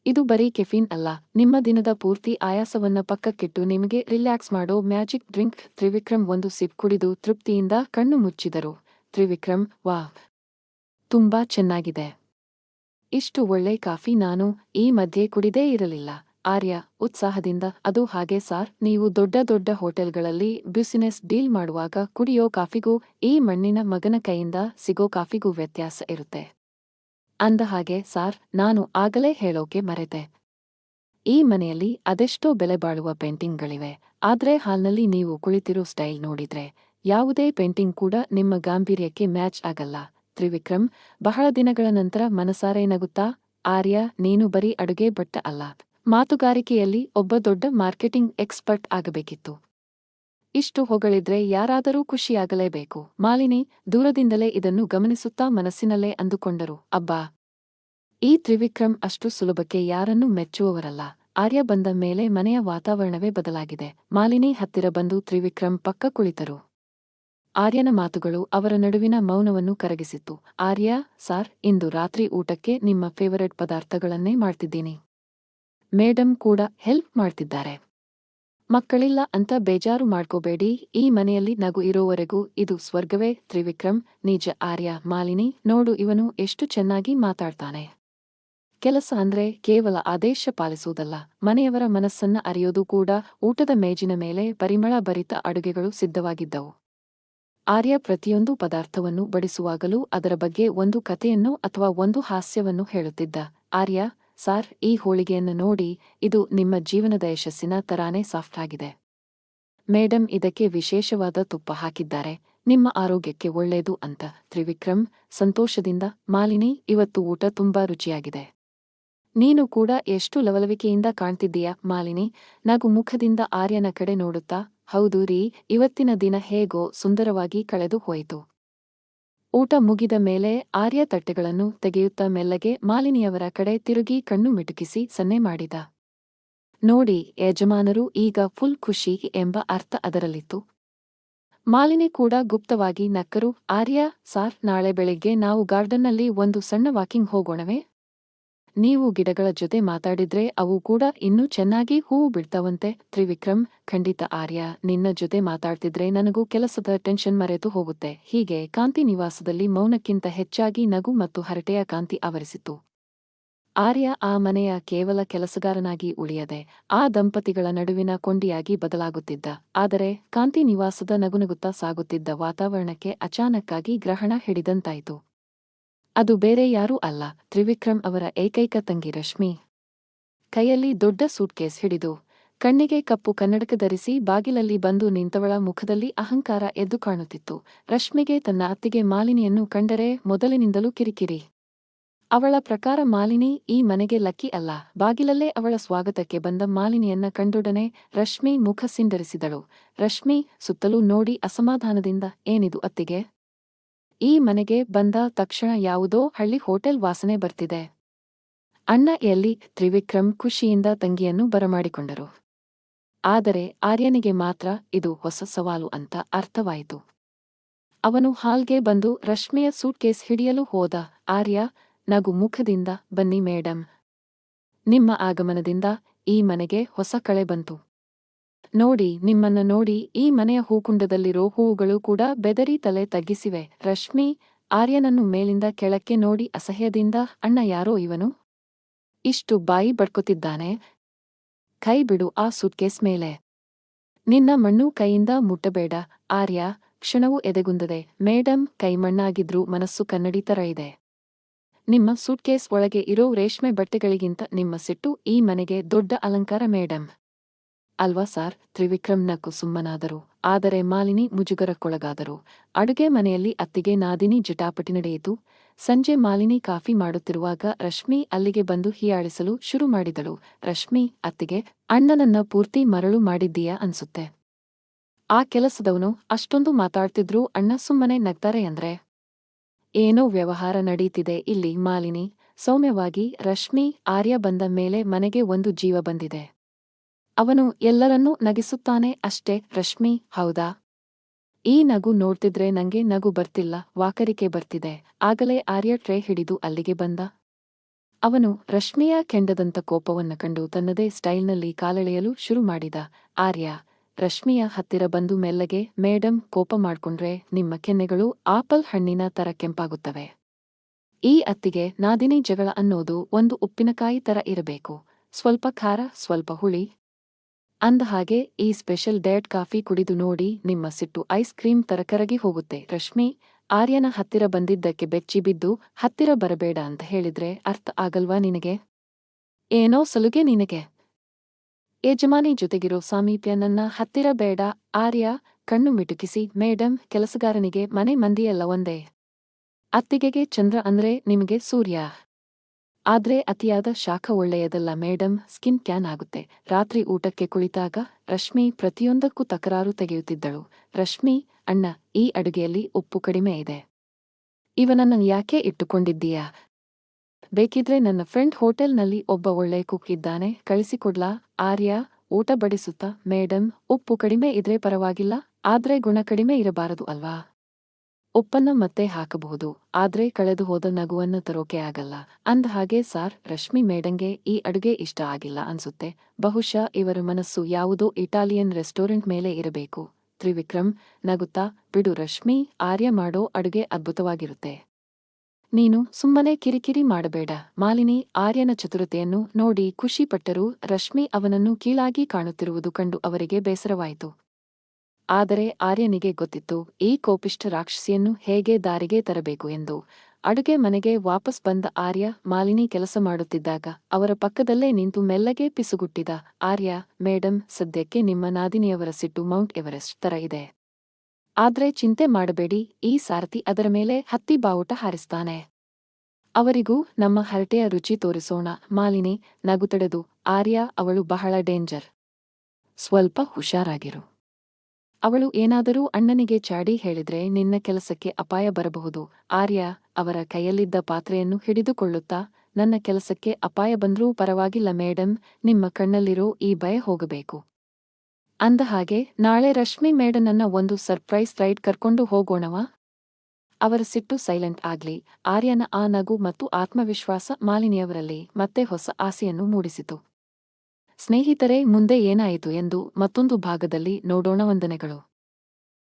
ಇದು ಬರೀ ಕೆಫೀನ್ ಅಲ್ಲ. ನಿಮ್ಮ ದಿನದ ಪೂರ್ತಿ ಆಯಾಸವನ್ನ ಪಕ್ಕಕ್ಕಿಟ್ಟು ನಿಮಗೆ ರಿಲ್ಯಾಕ್ಸ್ ಮಾಡೋ ಮ್ಯಾಜಿಕ್ ಡ್ರಿಂಕ್ ತ್ರಿವಿಕ್ರಮ್ ಒಂದು ಸಿಪ್ ಕುಡಿದು ತೃಪ್ತಿಯಿಂದ ಕಣ್ಣು ಮುಚ್ಚಿದರು. ತ್ರಿವಿಕ್ರಮ್ ವಾಹ್! ತುಂಬಾ ಚೆನ್ನಾಗಿದೆ. ಇಷ್ಟು ಒಳ್ಳೆ ಕಾಫಿ ನಾನು ಈ ಮಧ್ಯೆ ಕುಡಿದೇ ಇರಲಿಲ್ಲ. ಆರ್ಯ, ಉತ್ಸಾಹದಿಂದ, ಅದು ಹಾಗೆ ಸಾರ್, ನೀವು ದೊಡ್ಡ ದೊಡ್ಡ ಹೋಟೆಲ್ಗಳಲ್ಲಿ ಬ್ಯುಸಿನೆಸ್ ಡೀಲ್ ಮಾಡುವಾಗ ಕುಡಿಯೋ ಕಾಫಿಗೂ ಈ ಮಣ್ಣಿನ ಮಗನ ಕೈಯಿಂದ ಸಿಗೋ ಕಾಫಿಗೂ ವ್ಯತ್ಯಾಸ ಇರುತ್ತೆ. ಅಂದ ಹಾಗೆ ಸಾರ್, ನಾನು ಆಗಲೇ ಹೇಳೋಕೆ ಮರೆತೆ. ಈ ಮನೆಯಲ್ಲಿ ಅದೆಷ್ಟೋ ಬೆಲೆ ಬಾಳುವ ಪೇಂಟಿಂಗ್ಗಳಿವೆ. ಆದ್ರೆ ಹಾಲ್ನಲ್ಲಿ ನೀವು ಕುಳಿತಿರೋ ಸ್ಟೈಲ್ ನೋಡಿದ್ರೆ ಯಾವುದೇ ಪೇಂಟಿಂಗ್ ಕೂಡ ನಿಮ್ಮ ಗಾಂಭೀರ್ಯಕ್ಕೆ ಮ್ಯಾಚ್ ಆಗಲ್ಲ. ತ್ರಿವಿಕ್ರಮ್, ಬಹಳ ದಿನಗಳ ನಂತರ ಮನಸಾರೆ ನಗುತ್ತಾ, ಆರ್ಯ, ನೀನು ಬರೀ ಅಡುಗೆ ಬಟ್ಟ ಅಲ್ಲ. ಮಾತುಗಾರಿಕೆಯಲ್ಲಿ ಒಬ್ಬ ದೊಡ್ಡ ಮಾರ್ಕೆಟಿಂಗ್ ಎಕ್ಸ್ಪರ್ಟ್ ಆಗಬೇಕಿತ್ತು. ಇಷ್ಟು ಹೊಗಳಿದ್ರೆ ಯಾರಾದರೂ ಖುಷಿಯಾಗಲೇಬೇಕು. ಮಾಲಿನಿ ದೂರದಿಂದಲೇ ಇದನ್ನು ಗಮನಿಸುತ್ತಾ ಮನಸ್ಸಿನಲ್ಲೇ ಅಂದುಕೊಂಡರು, ಅಬ್ಬಾ! ಈ ತ್ರಿವಿಕ್ರಮ್ ಅಷ್ಟು ಸುಲಭಕ್ಕೆ ಯಾರನ್ನೂ ಮೆಚ್ಚುವವರಲ್ಲ. ಆರ್ಯ ಬಂದ ಮೇಲೆ ಮನೆಯ ವಾತಾವರಣವೇ ಬದಲಾಗಿದೆ. ಮಾಲಿನಿ ಹತ್ತಿರ ಬಂದು ತ್ರಿವಿಕ್ರಮ್ ಪಕ್ಕ ಕುಳಿತರು. ಆರ್ಯನ ಮಾತುಗಳು ಅವರ ನಡುವಿನ ಮೌನವನ್ನು ಕರಗಿಸಿತ್ತು ಆರ್ಯ, ಸಾರ್, ಇಂದು ರಾತ್ರಿ ಊಟಕ್ಕೆ ನಿಮ್ಮ ಫೇವರೆಟ್ ಪದಾರ್ಥಗಳನ್ನೇ ಮಾಡ್ತಿದ್ದೀನಿ. ಮೇಡಮ್ ಕೂಡ ಹೆಲ್ಪ್ ಮಾಡ್ತಿದ್ದಾರೆ. ಮಕ್ಕಳಿಲ್ಲ ಅಂತ ಬೇಜಾರು ಮಾಡ್ಕೋಬೇಡಿ. ಈ ಮನೆಯಲ್ಲಿ ನಗು ಇರೋವರೆಗೂ ಇದು ಸ್ವರ್ಗವೇ, ತ್ರಿವಿಕ್ರಮ್, ನಿಜ ಆರ್ಯ, ಮಾಲಿನಿ, ನೋಡು ಇವನು ಎಷ್ಟು ಚೆನ್ನಾಗಿ ಮಾತಾಡ್ತಾನೆ. ಕೆಲಸ ಅಂದ್ರೆ ಕೇವಲ ಆದೇಶ ಪಾಲಿಸುವುದಲ್ಲ. ಮನೆಯವರ ಮನಸ್ಸನ್ನ ಅರಿಯೋದು ಕೂಡ ಊಟದ ಮೇಜಿನ ಮೇಲೆ ಪರಿಮಳ ಭರಿತ ಅಡುಗೆಗಳು ಸಿದ್ಧವಾಗಿದ್ದವು. ಆರ್ಯ ಪ್ರತಿಯೊಂದು ಪದಾರ್ಥವನ್ನು ಬಡಿಸುವಾಗಲೂ ಅದರ ಬಗ್ಗೆ ಒಂದು ಕಥೆಯನ್ನು ಅಥವಾ ಒಂದು ಹಾಸ್ಯವನ್ನು ಹೇಳುತ್ತಿದ್ದ. ಆರ್ಯ ಸಾರ್ ಈ ಹೋಳಿಗೆಯನ್ನು ನೋಡಿ, ಇದು ನಿಮ್ಮ ಜೀವನದ ಯಶಸ್ಸಿನ ತರಾನೇ ಸಾಫ್ಟ್ ಆಗಿದೆ. ಮೇಡಮ್ ಇದಕ್ಕೆ ವಿಶೇಷವಾದ ತುಪ್ಪ ಹಾಕಿದ್ದಾರೆ. ನಿಮ್ಮ ಆರೋಗ್ಯಕ್ಕೆ ಒಳ್ಳೆಯದು ಅಂತ. ತ್ರಿವಿಕ್ರಮ್, ಸಂತೋಷದಿಂದ, ಮಾಲಿನಿ, ಇವತ್ತು ಊಟ ತುಂಬಾ ರುಚಿಯಾಗಿದೆ. ನೀನು ಕೂಡ ಎಷ್ಟು ಲವಲವಿಕೆಯಿಂದ ಕಾಣ್ತಿದ್ದೀಯಾ, ಮಾಲಿನಿ? ನಗು ಮುಖದಿಂದ ಆರ್ಯನ ಕಡೆ ನೋಡುತ್ತಾ, ಹೌದು ರೀ, ಇವತ್ತಿನ ದಿನ ಹೇಗೋ ಸುಂದರವಾಗಿ ಕಳೆದು ಹೋಯಿತು. ಊಟ ಮುಗಿದ ಮೇಲೆ ಆರ್ಯ ತಟ್ಟೆಗಳನ್ನು ತೆಗೆಯುತ್ತಾ ಮೆಲ್ಲಗೆ ಮಾಲಿನಿಯವರ ಕಡೆ ತಿರುಗಿ ಕಣ್ಣು ಮಿಟುಕಿಸಿ ಸನ್ನೆ ಮಾಡಿದ. ನೋಡಿ, ಯಜಮಾನರು ಈಗ ಫುಲ್ ಖುಷಿ ಎಂಬ ಅರ್ಥ ಅದರಲ್ಲಿತ್ತು. ಮಾಲಿನಿ ಕೂಡ ಗುಪ್ತವಾಗಿ ನಕ್ಕರು, ಆರ್ಯ, ಸಾರ್, ನಾಳೆ ಬೆಳಿಗ್ಗೆ ನಾವು ಗಾರ್ಡನ್ನಲ್ಲಿ ಒಂದು ಸಣ್ಣ ವಾಕಿಂಗ್ ಹೋಗೋಣವೇ? ನೀವು ಗಿಡಗಳ ಜೊತೆ ಮಾತಾಡಿದ್ರೆ ಅವು ಕೂಡ ಇನ್ನೂ ಚೆನ್ನಾಗಿ ಹೂವು ಬಿಡ್ತಾವಂತೆ. ತ್ರಿವಿಕ್ರಮ್, ಖಂಡಿತ ಆರ್ಯ, ನಿನ್ನ ಜೊತೆ ಮಾತಾಡ್ತಿದ್ರೆ ನನಗೂ ಕೆಲಸದ ಟೆನ್ಷನ್ ಮರೆತು ಹೋಗುತ್ತೆ. ಹೀಗೆ ಕಾಂತಿ ನಿವಾಸದಲ್ಲಿ ಮೌನಕ್ಕಿಂತ ಹೆಚ್ಚಾಗಿ ನಗು ಮತ್ತು ಹರಟೆಯ ಕಾಂತಿ ಆವರಿಸಿತು. ಆರ್ಯ ಆ ಮನೆಯ ಕೇವಲ ಕೆಲಸಗಾರನಾಗಿ ಉಳಿಯದೆ, ಆ ದಂಪತಿಗಳ ನಡುವಿನ ಕೊಂಡಿಯಾಗಿ ಬದಲಾಗುತ್ತಿದ್ದ. ಆದರೆ ಕಾಂತಿ ನಿವಾಸದ ನಗುನಗುತ್ತಾ ಸಾಗುತ್ತಿದ್ದ ವಾತಾವರಣಕ್ಕೆ ಅಚಾನಕ್ಕಾಗಿ ಗ್ರಹಣ ಹಿಡಿದಂತಾಯಿತು. ಅದು ಬೇರೆ ಯಾರೂ ಅಲ್ಲ. ತ್ರಿವಿಕ್ರಮ್ ಅವರ ಏಕೈಕ ತಂಗಿ ರಶ್ಮಿ. ಕೈಯಲ್ಲಿ ದೊಡ್ಡ ಸೂಟ್ಕೇಸ್ ಹಿಡಿದು, ಕಣ್ಣಿಗೆ ಕಪ್ಪು ಕನ್ನಡಕ ಧರಿಸಿ ಬಾಗಿಲಲ್ಲಿ ಬಂದು ನಿಂತವಳ ಮುಖದಲ್ಲಿ ಅಹಂಕಾರ ಎದ್ದು ಕಾಣುತ್ತಿತ್ತು. ರಶ್ಮಿಗೆ ತನ್ನ ಅತ್ತಿಗೆ ಮಾಲಿನಿಯನ್ನು ಕಂಡರೆ ಮೊದಲಿನಿಂದಲೂ ಕಿರಿಕಿರಿ. ಅವಳ ಪ್ರಕಾರ ಮಾಲಿನಿ ಈ ಮನೆಗೆ ಲಕ್ಕಿ ಅಲ್ಲ. ಬಾಗಿಲಲ್ಲೇ ಅವಳ ಸ್ವಾಗತಕ್ಕೆ ಬಂದ ಮಾಲಿನಿಯನ್ನ ಕಂಡೊಡನೆ ರಶ್ಮಿ ಮುಖ ಸಿಂಡರಿಸಿದಳು. ರಶ್ಮಿ ಸುತ್ತಲೂ ನೋಡಿ ಅಸಮಾಧಾನದಿಂದ, ಏನಿದು ಅತ್ತಿಗೆ? ಈ ಮನೆಗೆ ಬಂದ ತಕ್ಷಣ ಯಾವುದೋ ಹಳ್ಳಿ ಹೋಟೆಲ್ ವಾಸನೆ ಬರ್ತಿದೆ. ಅಣ್ಣ ಎಲ್ಲಿ ತ್ರಿವಿಕ್ರಮ್ ಖುಷಿಯಿಂದ ತಂಗಿಯನ್ನು ಬರಮಾಡಿಕೊಂಡರು. ಆದರೆ ಆರ್ಯನಿಗೆ ಮಾತ್ರ ಇದು ಹೊಸ ಸವಾಲು ಅಂತ ಅರ್ಥವಾಯಿತು. ಅವನು ಹಾಲ್ಗೆ ಬಂದು ರಶ್ಮಿಯ ಸೂಟ್ಕೇಸ್ ಹಿಡಿಯಲು ಹೋದ ಆರ್ಯ, ನಗು ಮುಖದಿಂದ ಬನ್ನಿ ಮೇಡಂ. ನಿಮ್ಮ ಆಗಮನದಿಂದ ಈ ಮನೆಗೆ ಹೊಸ ಕಳೆ ಬಂತು. ನೋಡಿ, ನಿಮ್ಮನ್ನ ನೋಡಿ, ಈ ಮನೆಯ ಹೂಕುಂಡದಲ್ಲಿರೋ ಹೂವುಗಳು ಕೂಡ ಬೆದರಿ ತಲೆ ತಗ್ಗಿಸಿವೆ. ರಶ್ಮಿ, ಆರ್ಯನನ್ನು ಮೇಲಿಂದ ಕೆಳಕ್ಕೆ ನೋಡಿ ಅಸಹ್ಯದಿಂದ, ಅಣ್ಣ, ಯಾರೋ ಇವನು? ಇಷ್ಟು ಬಾಯಿ ಬಡ್ಕೊತಿದ್ದಾನೆ. ಕೈ ಬಿಡು ಆ ಸುಟ್ಕೇಸ್ ಮೇಲೆ. ನಿನ್ನ ಮಣ್ಣು ಕೈಯಿಂದ ಮುಟ್ಟಬೇಡ. ಆರ್ಯ, ಕ್ಷಣವೂ ಎದೆಗುಂದದೆ. ಮೇಡಮ್ ಕೈ ಮಣ್ಣಾಗಿದ್ರೂ ಮನಸ್ಸು ಕನ್ನಡಿ ತರ ಇದೆ. ನಿಮ್ಮ ಸೂಟ್ಕೇಸ್ ಒಳಗೆ ಇರೋ ರೇಷ್ಮೆ ಬಟ್ಟೆಗಳಿಗಿಂತ ನಿಮ್ಮ ಸಿಟ್ಟು ಈ ಮನೆಗೆ ದೊಡ್ಡ ಅಲಂಕಾರ ಮೇಡಮ್ ಅಲ್ವಾ ಸಾರ್ ತ್ರಿವಿಕ್ರಮ್ ನಕ್ಕು ಸುಮ್ಮನಾದರು ಆದರೆ ಮಾಲಿನಿ ಮುಜುಗರಕ್ಕೊಳಗಾದರು. ಅಡುಗೆ ಮನೆಯಲ್ಲಿ ಅತ್ತಿಗೆ ನಾದಿನಿ ಜಟಾಪಟಿ ನಡೆಯಿತು. ಸಂಜೆ ಮಾಲಿನಿ ಕಾಫಿ ಮಾಡುತ್ತಿರುವಾಗ ರಶ್ಮಿ ಅಲ್ಲಿಗೆ ಬಂದು ಹೀಯಾಳಿಸಲು ಶುರು ಮಾಡಿದಳು. ರಶ್ಮಿ, ಅತ್ತಿಗೆ ಅಣ್ಣನನ್ನ ಪೂರ್ತಿ ಮರಳು ಮಾಡಿದ್ದೀಯ ಅನ್ಸುತ್ತೆ. ಆ ಕೆಲಸದವನು ಅಷ್ಟೊಂದು ಮಾತಾಡ್ತಿದ್ರೂ ಅಣ್ಣ ಸುಮ್ಮನೆ ನಗ್ತಾರೆ ಅಂದ್ರೆ? ಏನೋ ವ್ಯವಹಾರ ನಡೀತಿದೆ ಇಲ್ಲಿ ಮಾಲಿನಿ. ಸೌಮ್ಯವಾಗಿ ರಶ್ಮಿ, ಆರ್ಯ ಬಂದ ಮೇಲೆ ಮನೆಗೆ ಒಂದು ಜೀವ ಬಂದಿದೆ. ಅವನು ಎಲ್ಲರನ್ನೂ ನಗಿಸುತ್ತಾನೆ ಅಷ್ಟೇ, ರಶ್ಮಿ, ಹೌದಾ? ಈ ನಗು ನೋಡ್ತಿದ್ರೆ ನಂಗೆ ನಗು ಬರ್ತಿಲ್ಲ, ವಾಕರಿಕೆ ಬರ್ತಿದೆ. ಆಗಲೇ ಆರ್ಯ ಟ್ರೇ ಹಿಡಿದು ಅಲ್ಲಿಗೆ ಬಂದ. ಅವನು ರಶ್ಮಿಯ ಕೆಂಡದಂತ ಕೋಪವನ್ನ ಕಂಡು ತನ್ನದೇ ಸ್ಟೈಲ್ನಲ್ಲಿ ಕಾಲೆಳೆಯಲು ಶುರು ಮಾಡಿದ. ಆರ್ಯ, ರಶ್ಮಿಯ ಹತ್ತಿರ ಬಂದು ಮೆಲ್ಲಗೆ, ಮೇಡಂ, ಕೋಪ ಮಾಡ್ಕೊಂಡ್ರೆ ನಿಮ್ಮ ಕೆನ್ನೆಗಳು ಆಪಲ್ ಹಣ್ಣಿನ ತರ ಕೆಂಪಾಗುತ್ತವೆ. ಈ ಅತ್ತಿಗೆ ನಾದಿನಿ ಜಗಳ ಅನ್ನೋದು ಒಂದು ಉಪ್ಪಿನಕಾಯಿ ತರ ಇರಬೇಕು. ಸ್ವಲ್ಪ ಖಾರ, ಸ್ವಲ್ಪ ಹುಳಿ. ಅಂದ ಹಾಗೆ ಈ ಸ್ಪೆಷಲ್ ಡಯಟ್ ಕಾಫಿ ಕುಡಿದು ನೋಡಿ ನಿಮ್ಮ ಸಿಟ್ಟು ಐಸ್ ಕ್ರೀಮ್ ತರಕರಗಿ ಹೋಗುತ್ತೆ. ರಶ್ಮಿ, ಆರ್ಯನ ಹತ್ತಿರ ಬಂದಿದ್ದಕ್ಕೆ ಬೆಚ್ಚಿ ಬಿದ್ದು ಹತ್ತಿರ ಬರಬೇಡ ಅಂತ ಹೇಳಿದ್ರೆ ಅರ್ಥ ಆಗಲ್ವಾ ನಿನಗೆ? ಏನೋ ಸಲುಗೆ ನಿನಗೆ. ಯಜಮಾನಿ ಜೊತೆಗಿರೋ ಸಾಮೀಪ್ಯ ನನ್ನ ಹತ್ತಿರ ಬೇಡ. ಆರ್ಯ, ಕಣ್ಣು ಮಿಟುಕಿಸಿ ಮೇಡಮ್ ಕೆಲಸಗಾರನಿಗೆ ಮನೆ ಮಂದಿಯೆಲ್ಲ ಒಂದೇ. ಅತ್ತಿಗೆಗೆ ಚಂದ್ರ ಅಂದ್ರೆ ನಿಮಗೆ ಸೂರ್ಯ. ಆದ್ರೆ ಅತಿಯಾದ ಶಾಖ ಒಳ್ಳೆಯದಲ್ಲ ಮೇಡಮ್ ಸ್ಕಿನ್ ಕ್ಯಾನ್ ಆಗುತ್ತೆ. ರಾತ್ರಿ ಊಟಕ್ಕೆ ಕುಳಿತಾಗ ರಶ್ಮಿ ಪ್ರತಿಯೊಂದಕ್ಕೂ ತಕರಾರು ತೆಗೆಯುತ್ತಿದ್ದಳು. ರಶ್ಮಿ, ಅಣ್ಣ, ಈ ಅಡುಗೆಯಲ್ಲಿ ಉಪ್ಪು ಕಡಿಮೆ ಇದೆ. ಇವನನ್ನ ಯಾಕೆ ಇಟ್ಟುಕೊಂಡಿದ್ದೀಯಾ? ಬೇಕಿದ್ರೆ ನನ್ನ ಫ್ರೆಂಡ್ ಹೋಟೆಲ್ನಲ್ಲಿ ಒಬ್ಬ ಒಳ್ಳೆ ಕುಕ್ ಇದ್ದಾನೆ. ಕಳಿಸಿಕೊಡ್ಲಾ? ಆರ್ಯ, ಊಟ ಬಡಿಸುತ್ತಾ? ಮೇಡಮ್ ಉಪ್ಪು ಕಡಿಮೆ ಇದ್ರೆ ಪರವಾಗಿಲ್ಲ, ಆದ್ರೆ ಗುಣ ಕಡಿಮೆ ಇರಬಾರದು ಅಲ್ವಾ? ಉಪ್ಪನ್ನ ಮತ್ತೆ ಹಾಕಬಹುದು. ಆದ್ರೆ ಕಳೆದು ಹೋದ ನಗುವನ್ನು ತರೋಕೆ ಆಗಲ್ಲ. ಅಂದ ಹಾಗೆ ಸಾರ್, ರಶ್ಮಿ ಮೇಡಂಗೆ ಈ ಅಡುಗೆ ಇಷ್ಟ ಆಗಿಲ್ಲ ಅನ್ಸುತ್ತೆ. ಬಹುಶಃ ಇವರ ಮನಸ್ಸು ಯಾವುದೋ ಇಟಾಲಿಯನ್ ರೆಸ್ಟೋರೆಂಟ್ ಮೇಲೆ ಇರಬೇಕು. ತ್ರಿವಿಕ್ರಮ್, ನಗುತ್ತಾ, ಬಿಡು ರಶ್ಮಿ, ಆರ್ಯ ಮಾಡೋ ಅಡುಗೆ ಅದ್ಭುತವಾಗಿರುತ್ತೆ. ನೀನು ಸುಮ್ಮನೆ ಕಿರಿಕಿರಿ ಮಾಡಬೇಡ. ಮಾಲಿನಿ, ಆರ್ಯನ ಚತುರತೆಯನ್ನು ನೋಡಿ ಖುಷಿಪಟ್ಟರೂ ರಶ್ಮಿ ಅವನನ್ನು ಕೀಳಾಗಿ ಕಾಣುತ್ತಿರುವುದು ಕಂಡು ಅವರಿಗೆ ಬೇಸರವಾಯಿತು. ಆದರೆ ಆರ್ಯನಿಗೆ ಗೊತ್ತಿತ್ತು, ಈ ಕೋಪಿಷ್ಠ ರಾಕ್ಷಸಿಯನ್ನು ಹೇಗೆ ದಾರಿಗೆ ತರಬೇಕು ಎಂದು. ಅಡುಗೆ ಮನೆಗೆ ವಾಪಸ್ ಬಂದ ಆರ್ಯ ಮಾಲಿನಿ ಕೆಲಸ ಮಾಡುತ್ತಿದ್ದಾಗ ಅವರ ಪಕ್ಕದಲ್ಲೇ ನಿಂತು ಮೆಲ್ಲಗೆ ಪಿಸುಗುಟ್ಟಿದ, ಆರ್ಯ ಮೇಡಮ್ ಸದ್ಯಕ್ಕೆ ನಿಮ್ಮ ನಾದಿನಿಯವರ ಸಿಟ್ಟು ಮೌಂಟ್ ಎವರೆಸ್ಟ್ ತರ ಇದೆ. ಆದ್ರೆ ಚಿಂತೆ ಮಾಡಬೇಡಿ, ಈ ಸಾರಥಿ ಅದರ ಮೇಲೆ ಹತ್ತಿ ಬಾವುಟ ಹಾರಿಸ್ತಾನೆ. ಅವರಿಗೂ ನಮ್ಮ ಹರಟೆಯ ರುಚಿ ತೋರಿಸೋಣ, ಮಾಲಿನಿ, ನಗು ತಡೆದು, ಆರ್ಯ, ಅವಳು ಬಹಳ ಡೇಂಜರ್. ಸ್ವಲ್ಪ ಹುಷಾರಾಗಿರು. ಅವಳು ಏನಾದರೂ ಅಣ್ಣನಿಗೆ ಚಾಡಿ ಹೇಳಿದ್ರೆ ನಿನ್ನ ಕೆಲಸಕ್ಕೆ ಅಪಾಯ ಬರಬಹುದು. ಆರ್ಯ ಅವರ ಕೈಯಲ್ಲಿದ್ದ ಪಾತ್ರೆಯನ್ನು ಹಿಡಿದುಕೊಳ್ಳುತ್ತಾ, ನನ್ನ ಕೆಲಸಕ್ಕೆ ಅಪಾಯ ಬಂದ್ರೂ ಪರವಾಗಿಲ್ಲ ಮೇಡಮ್ ನಿಮ್ಮ ಕಣ್ಣಲ್ಲಿರೋ ಈ ಭಯ ಹೋಗಬೇಕು. ಅಂದ ಹಾಗೆ, ನಾಳೆ ರಶ್ಮಿ ಮೇಡನನ್ನ ಒಂದು ಸರ್ಪ್ರೈಸ್ ರೈಡ್ ಕರ್ಕೊಂಡು ಹೋಗೋಣವಾ? ಅವರ ಸಿಟ್ಟು ಸೈಲೆಂಟ್ ಆಗ್ಲಿ, ಆರ್ಯನ ಆ ನಗು ಮತ್ತು ಆತ್ಮವಿಶ್ವಾಸ ಮಾಲಿನಿಯವರಲ್ಲಿ ಮತ್ತೆ ಹೊಸ ಆಸೆಯನ್ನು ಮೂಡಿಸಿತು. ಸ್ನೇಹಿತರೆ ಮುಂದೆ ಏನಾಯಿತು ಎಂದು ಮತ್ತೊಂದು ಭಾಗದಲ್ಲಿ ನೋಡೋಣ ವಂದನೆಗಳು.